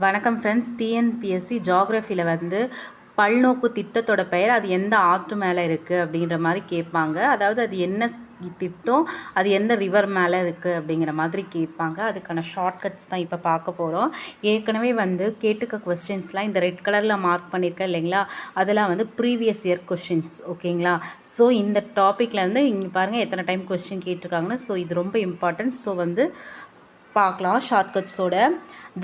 வணக்கம் friends TNPSC ஜாகிரஃபியில் வந்து பல்நோக்கு திட்டத்தோட பெயர் அது எந்த ஆற்று மேலே இருக்குது அப்படின்ற மாதிரி கேட்பாங்க. அதாவது அது என்ன திட்டம் அது எந்த ரிவர் மேலே இருக்குது அப்படிங்கிற மாதிரி கேட்பாங்க. அதுக்கான ஷார்ட்கட்ஸ் தான் இப்போ பார்க்க போகிறோம் ஏற்கனவே வந்து கேட்டுக்க கொஸ்டின்ஸ்லாம் இந்த ரெட் கலரில் மார்க் பண்ணியிருக்கேன் இல்லைங்களா? அதெல்லாம் வந்து ப்ரீவியஸ் இயர் கொஷின்ஸ் ஓகேங்களா ஸோ இந்த டாப்பிக்லேருந்து இங்கே பாருங்கள் எத்தனை டைம் கொஸ்டின் கேட்டிருக்காங்கன்னு. ஸோ இது ரொம்ப இம்பார்ட்டன்ட் ஸோ வந்து பார்க்கலாம் ஷார்ட்கட்ஸோட.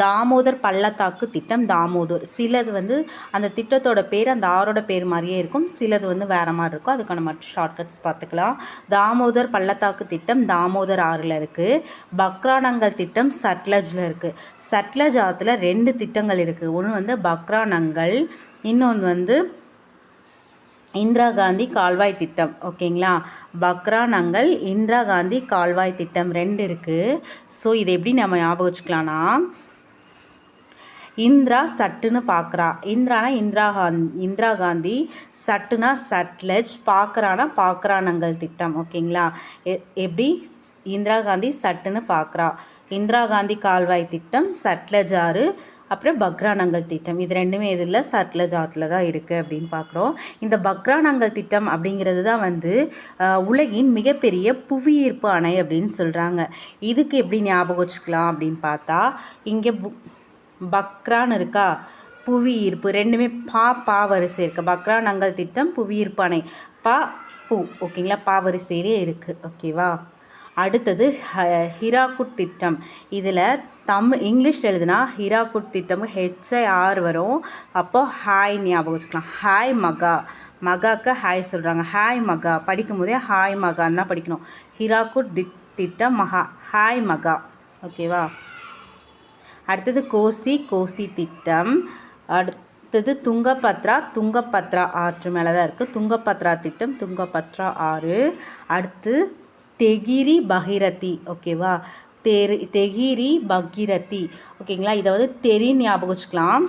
தாமோதர் பள்ளத்தாக்கு திட்டம் தாமோதர். சிலது வந்து அந்த திட்டத்தோட பேர் அந்த ஆறோட பேர் மாதிரியே இருக்கும். சிலது வந்து வேறு மாதிரி இருக்கும். அதுக்கான மற்ற ஷார்ட்கட்ஸ் பார்த்துக்கலாம். தாமோதர் பள்ளத்தாக்கு திட்டம் தாமோதர் ஆறில் இருக்குது பக்ரானங்கல் திட்டம் சட்லஜில் இருக்குது சட்லஜ் ஆற்றுல ரெண்டு திட்டங்கள் இருக்குது ஒன்று வந்து பக்ரானங்கல் இன்னொன்று வந்து இந்திரா காந்தி கால்வாய் திட்டம் ஓகேங்களா? பக்ரா நங்கள் இந்திரா காந்தி கால்வாய் திட்டம் ரெண்டு இருக்குது ஸோ இதை எப்படி நம்ம ஞாபகம் வச்சுக்கலாம்னா இந்திரா சட்டுன்னு பார்க்குறா இந்திரானா இந்திரா காந்தி இந்திரா காந்தி சட்டுனா சட்லஜ் பார்க்குறானா பார்க்குறானங்கள் திட்டம் ஓகேங்களா? எ- எப்படி? இந்திரா காந்தி சட்டுன்னு பார்க்குறா இந்திரா காந்தி கால்வாய் திட்டம் சட்லஜ் ஆறு அப்புறம் பக்ரானங்கல் திட்டம். இது ரெண்டுமே இதில் சட்லஜ் ஆற்றுல தான் இருக்குது அப்படின்னு பார்க்குறோம். இந்த பக்ரானங்கள் திட்டம் அப்படிங்கிறது தான் வந்து உலகின் மிகப்பெரிய புவியீர்ப்பு அணை அப்படின்னு சொல்கிறாங்க இதுக்கு எப்படி ஞாபகம் வச்சுக்கலாம் அப்படின்னு பார்த்தா இங்கே பக்ரான் இருக்கா? புவி ஈர்ப்பு ரெண்டுமே பா பா வரிசை இருக்குது பக்ரானங்கல் திட்டம் புவியீர்ப்பு அணை. பா பூ. ஓகேங்களா? பா வரிசையிலே இருக்குது ஓகேவா? அடுத்தது ஹ- ஹிராகுட் திட்டம். இதில் தமிழ் இங்கிலீஷ் எழுதுனா ஹிராகுட் திட்டம் ஹெச்ஐஆர் வரும். அப்போது ஹாய் ஞாபகம் வச்சுக்கலாம். ஹாய் மகா. மகாக்கு ஹாய் சொல்கிறாங்க ஹாய் மகா. படிக்கும் போதே ஹாய் மகான்னு தான் படிக்கணும். ஹிராகுட் திட் திட்டம் மகா. ஹாய் மகா. ஓகேவா? அடுத்தது கோசி கோசி திட்டம். அடுத்தது துங்கபத்ரா துங்கபத்ரா ஆற்று மேலே தான் இருக்குது துங்கபத்ரா திட்டம் துங்கபத்ரா ஆறு. அடுத்து தெகிரி பகிரதி ஓகேவா தெரி தெகிரி பகிரதி ஓகேங்களா இதை வந்து தெரி ஞாபகம் வச்சுக்கலாம்.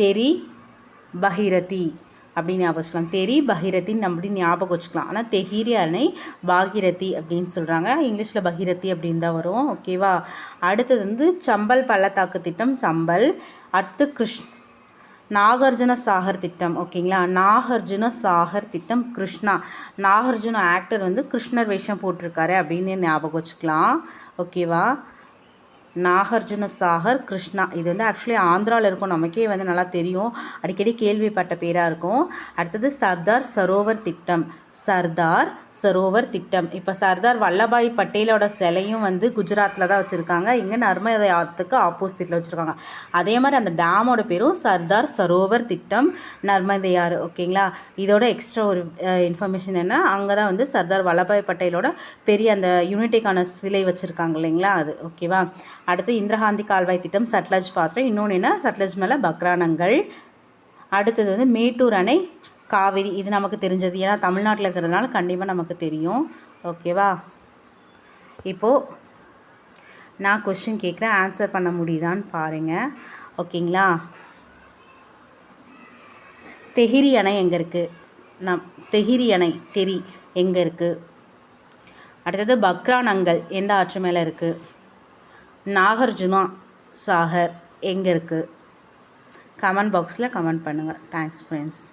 தெரி பகிரதி அப்படின்னு ஞாபகம் வச்சுக்கலாம். தெரி பகிரதின்னு அப்படின்னு அப்படி ஞாபகம் வச்சுக்கலாம். ஆனால் தெஹீரி அணை பாகிரதி அப்படின்னு சொல்கிறாங்க இங்கிலீஷில் பகிரதி அப்படின்னு தான் வரும். ஓகேவா அடுத்தது வந்து சம்பல் பள்ளத்தாக்கு திட்டம் சம்பல். அடுத்து கிருஷ் நாகார்ஜுன சாகர் திட்டம் ஓகேங்களா? நாகார்ஜுன சாகர் திட்டம் கிருஷ்ணா. நாகார்ஜுன ஆக்டர் வந்து கிருஷ்ணர் வேஷம் போட்டிருக்காரு அப்படின்னு ஞாபகம் வச்சுக்கலாம். ஓகேவா? நாகார்ஜுன சாகர் கிருஷ்ணா. இது வந்து ஆக்சுவலி ஆந்திராவில் இருக்கும். நமக்கே வந்து நல்லா தெரியும். அடிக்கடி கேள்விப்பட்ட பேராக இருக்கும். அடுத்தது சர்தார் சரோவர் திட்டம். சர்தார் சரோவர் திட்டம். இப்போ சர்தார் வல்லபாய் பட்டேலோட சிலையும் வந்து குஜராத்தில் தான் வச்சுருக்காங்க. இங்கே நர்மதை ஆற்றுக்கு ஆப்போசிட்டில் வச்சுருக்காங்க. அதே மாதிரி அந்த டேமோட பேரும் சர்தார் சரோவர் திட்டம் நர்மதையாறு ஓகேங்களா? இதோட எக்ஸ்ட்ரா ஒரு இன்ஃபர்மேஷன் என்ன அங்கே தான் வந்து சர்தார் வல்லபாய் பட்டேலோட பெரிய அந்த யூனிட்டிக்கான சிலை வச்சுருக்காங்க இல்லைங்களா? அது ஓகேவா? அடுத்து இந்திரகாந்தி கால்வாய் திட்டம் சட்லஜ் பாத்திரம். இன்னொன்று என்ன? சட்லஜ் மேலே பக்ரானங்கள். அடுத்தது வந்து மேட்டூர் அணை காவிரி இது நமக்கு தெரிஞ்சது. ஏன்னா தமிழ்நாட்டில் இருக்கிறதுனால கண்டிப்பாக நமக்கு தெரியும். ஓகேவா இப்போது நான் கொஷின் கேட்குறேன். ஆன்சர் பண்ண முடியுதான்னு பாருங்கள் ஓகேங்களா தெஹிரி அணை எங்கே இருக்குது நம் தெஹிரி அணை தெரி எங்கே இருக்குது அடுத்தது பக்ரானங்கள் எந்த ஆற்று மேலே இருக்குது நாகார்ஜுனா சாகர் எங்கே இருக்குது கமெண்ட் பாக்ஸில் கமெண்ட் பண்ணுங்கள் தேங்க்ஸ் ஃப்ரெண்ட்ஸ்